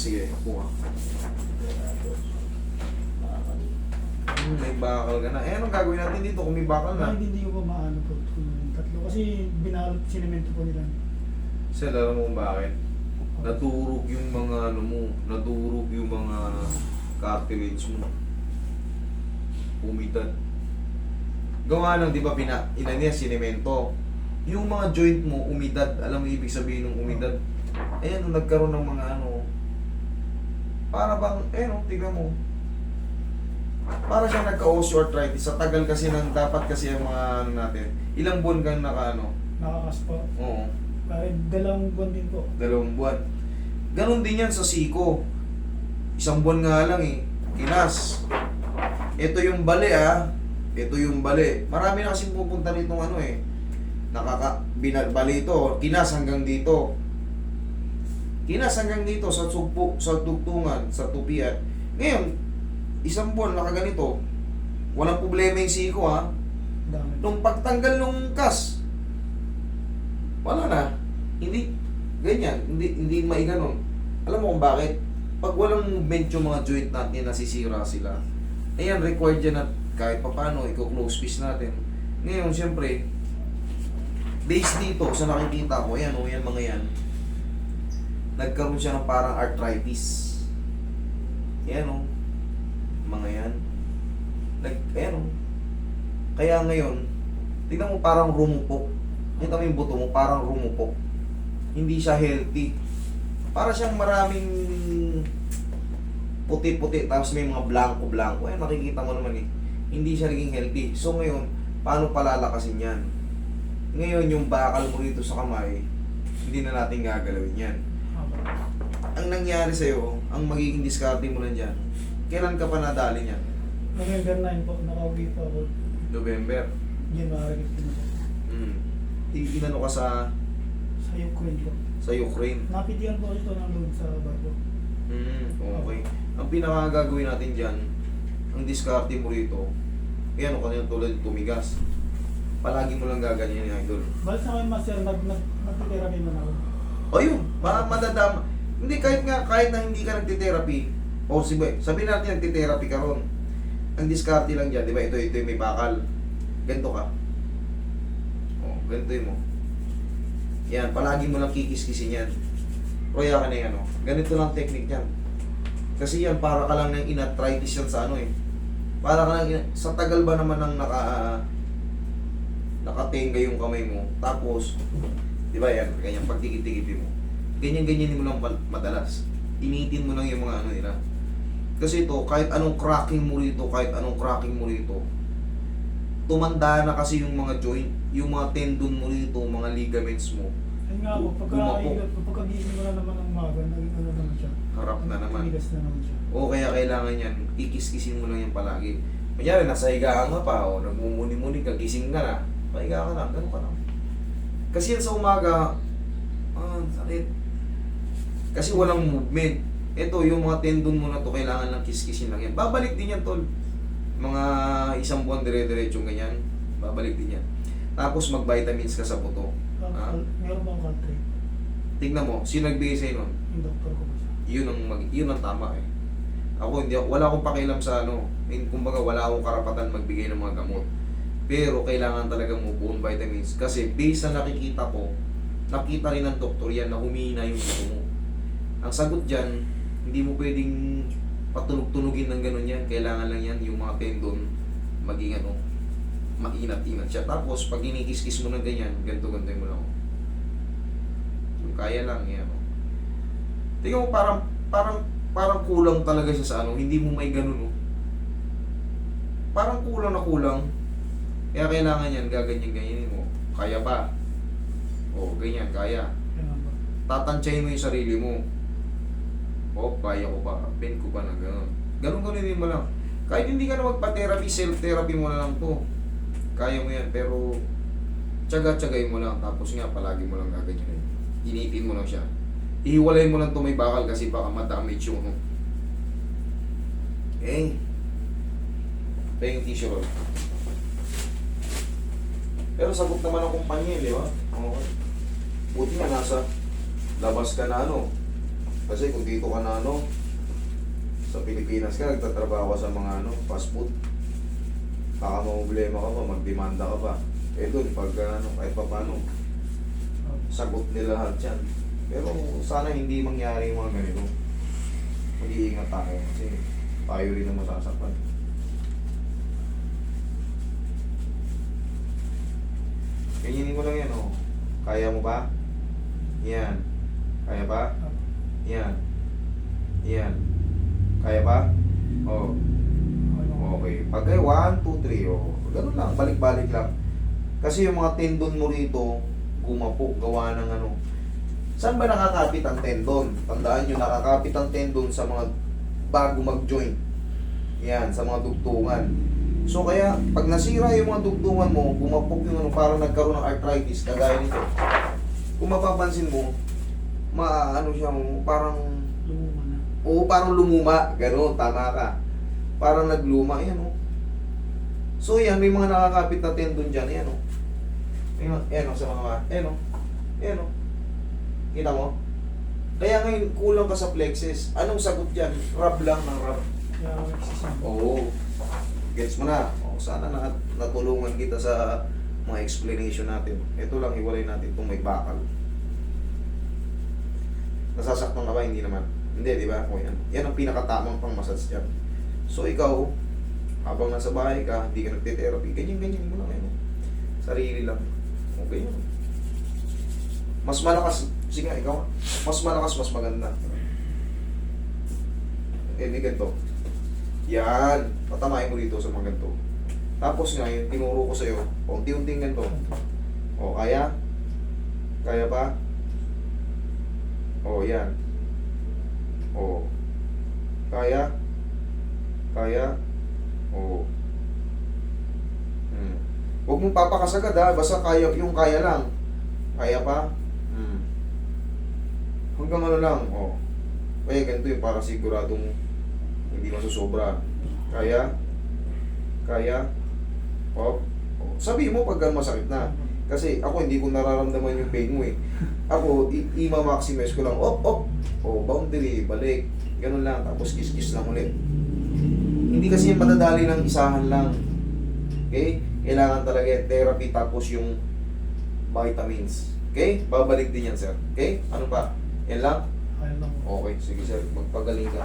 Sige, ka. Hmm, may bakal ka na. Eh, anong gagawin natin dito kung may bakal na? Kahit hindi ko pa maano po yung tatlo. Kasi binalot, sinemento po nila. Sir, alam mo kung bakit? Naturog yung mga ano mo, naturog yung mga cartilage mo. Umidad. Gawa lang, di ba, pina, ina niya, sinemento. Yung mga joint mo, umidad. Alam mo ibig sabihin ng umidad? Ayan, nung nagkaroon ng mga ano, para bang, eh no, tignan mo. Para siyang nagka-osteoarthritis. Sa tagal kasi ng, dapat kasi ang mga ano natin, ilang buwan kang naka ano, Nakakas po. oo, Kahit dalawang buwan din po. dalawang buwan. Ganon din yan sa siko. Isang buwan nga lang eh. Kinas. Ito yung bali ah. Ito yung bali. Marami na kasing pupunta nitong ano eh. Nakaka... Bina, bali ito. Kinas hanggang dito. Kinas hanggang dito sa sugpo, sa tugtungan, sa tupian. Ngayon, isang buwan nakaganito. Walang problema yung siko. Dami. Nung pagtanggal nung kas, wala na. Hindi, ganyan. Hindi, hindi maiganon. Alam mo kung bakit? Pag walang movement yung mga joint natin, nasisira sila. Ayan, required yan na kahit papano, i-close piece natin. Ngayon, siyempre, base dito, sa nakikita ko, ayan o, yan mga yan. Nagkaroon siya ng parang arthritis. Ayan o, mga yan. Nag, ayan o. Kaya ngayon, tignan mo parang rumupok. Kita mo yung buto mo, parang rumupok. Hindi siya healthy. Para siyang maraming puti-puti, tapos may mga blanco-blanco. Eh, nakikita mo naman eh. Hindi siya naging healthy. So ngayon, paano palalakasin yan? Ngayon, yung bakal mo rito sa kamay, hindi na natin gagalawin yan. Ang nangyari sa'yo, ang magiging diskarte mo lang dyan, kailan ka pa nadali niyan? November 9 po, nakauwi po ako. November. January 15 po. Hmm. Inano ka sa Sa Ukraine po. sa Ukraine. Napitian po ito ng load sa barko. Hmm, okay. Ang pinaka gagawin natin dyan, ang diskarte mo rito, eh ano kanina tulad tumigas. Palagi mo lang gaganyan yung idol. Balik sa akin, master, nag, nag, man ako. O yun, ma madadama. Hindi, kahit nga, kahit na hindi ka nagtitherapy, o sige, sabihin natin nagtitherapy ka ron. Ang diskarte lang dyan, di ba? Ito, ito yung may bakal. Ganito ka. O, ganito mo. Yan, palagi mo lang kikis-kisin yan. Roya ka na yan, o. Ganito lang technique yan. Kasi yan, para ka lang ng inatritis yan sa ano eh. Para ka lang, sa tagal ba naman ng naka, nakatenga yung kamay mo. Tapos, di ba yan, ganyan, pagtikit-tikitin mo. Ganyan-ganyan mo lang madalas. Initin mo lang yung mga ano nila. Kasi ito, kahit anong cracking mo rito, kahit anong cracking mo rito, tumanda na kasi yung mga joint, yung mga tendon mo rito, mga ligaments mo, Yun nga po, pagka, Gumako. pagka gising mo na naman ng umaga, naging ano naman siya. harap na naman. Tigas na naman siya. O kaya kailangan yan, kikis-kisin mo lang yan palagi. Kunyari, nasa higaan ka pa, o nagmumuni-muni ka, gising ka na, pahiga ka lang, ganun ka lang. Kasi yan sa umaga, ah, sakit. Kasi walang movement. Ito, yung mga tendon mo na to, kailangan lang kis-kisin lang yan. Babalik din yan, tol. Mga isang buwan dire-diretsong ganyan, babalik din yan. Tapos mag-vitamins ka sa buto. Ah. Meron bang country? Tignan mo, sino nagbigay sa nun? Yung doktor ko siya. yun ang mag, yun ang tama eh. Ako hindi wala akong pakialam sa ano, in, kumbaga wala akong karapatan magbigay ng mga gamot. Pero kailangan talaga mo buong vitamins kasi based sa nakikita ko, nakita rin ng doktor yan na humina yung buto mo. Ang sagot diyan, hindi mo pwedeng patunog-tunugin ng ganun yan. Kailangan lang yan yung mga tendon maging ano, mainat-inat siya. Tapos pag inikis-kis mo ng ganyan, ganto-ganto mo lang. Yung kaya lang yan. Oh. Tingnan mo parang parang parang kulang talaga siya sa ano, hindi mo may ganun oh. Parang kulang na kulang. Kaya kailangan yan, gaganyan ganyanin mo. Kaya pa. O, ganyan, kaya. Ba? Tatansyahin mo yung sarili mo. O, kaya ko pa. Ben ko pa na gano'n. Ganun ganunin mo lang. Kahit hindi ka na magpa-therapy, self-therapy mo na lang to. Kaya mo yan, pero tsaga-tsagay mo lang. Tapos nga, palagi mo lang gaganyan. Initin mo lang siya. Ihiwalay mo lang to may bakal kasi baka ma-damage yung ano. Okay. Ito yung tissue roll. Pero sagot naman ang kumpanya, di ba? Okay. Buti nga nasa labas ka na ano. Kasi kung dito ka na ano, sa Pilipinas ka, nagtatrabaho sa mga ano, fast food. Baka problema ka pa, magdemanda ka pa. Eh doon, pag ano, kahit pa paano, sagot nila lahat yan. Pero sana hindi mangyari yung mga ganito. Mag-iingat tayo kasi tayo rin ang masasaktan. Ganyanin mo lang yan, oh. Kaya mo ba? Yan. Kaya ba? Yan. Yan. Kaya ba? Oh. Okay. Pag 1, 2, 3, oh. Ganun lang, balik-balik lang. Kasi yung mga tendon mo rito, gumapo, gawa ng ano. Saan ba nakakapit ang tendon? Tandaan nyo, nakakapit ang tendon sa mga bago mag-joint. Yan, sa mga dugtungan. So kaya, pag nasira yung mga dugtungan mo, gumapok yung ano, parang nagkaroon ng arthritis, kagaya nito. Kung mapapansin mo, maano siya, parang Luma na. Oo, parang lumuma. Gano'n, tama ka. Parang nagluma. Ayan, oh. So, yan, may mga nakakapit na tendon dyan. Ayan, oh. Ayan, oh, ayan, oh, sa mga, ayan, oh. Ayan, oh. Kita mo? Kaya ngayon, kulang ka sa plexus. Anong sagot dyan? Rub lang ng rub. Oo. Gets mo na. O, sana na, natulungan kita sa mga explanation natin. Ito lang, hiwalay natin itong may bakal. Nasasaktan ka ba? Hindi naman. Hindi, di ba? O yan. Yan ang pinakatamang pang massage dyan. So, ikaw, habang nasa bahay ka, hindi ka nagte-therapy, ganyan-ganyan mo lang. Yan. Sarili lang. O, ganyan. Mas malakas, sige ikaw, mas malakas, mas maganda. Eh, ganito. Yan. Patamain mo dito sa mga ganito. Tapos ngayon, tinuro ko sa'yo, unti-unting ganito. O, kaya? Kaya pa? O, yan. O. Kaya? Kaya? O. Hmm. Huwag mong papakasagad ha, basta kaya, yung kaya lang. Kaya pa? Hmm. Hanggang ano lang, o. Kaya ganito yung para siguradong hindi masusobra. Kaya? Kaya? O. Sabi mo pag masakit na. Kasi ako hindi ko nararamdaman yung pain mo eh. Ako, i-maximize ko lang, op, op, o boundary, balik, ganun lang, tapos kiss-kiss lang ulit. Hindi kasi yung madadali ng isahan lang. Okay? Kailangan talaga yung therapy tapos yung vitamins. Okay? Babalik din yan, sir. Okay? Ano pa? Yan lang. Okay, sige sir, magpagaling ka.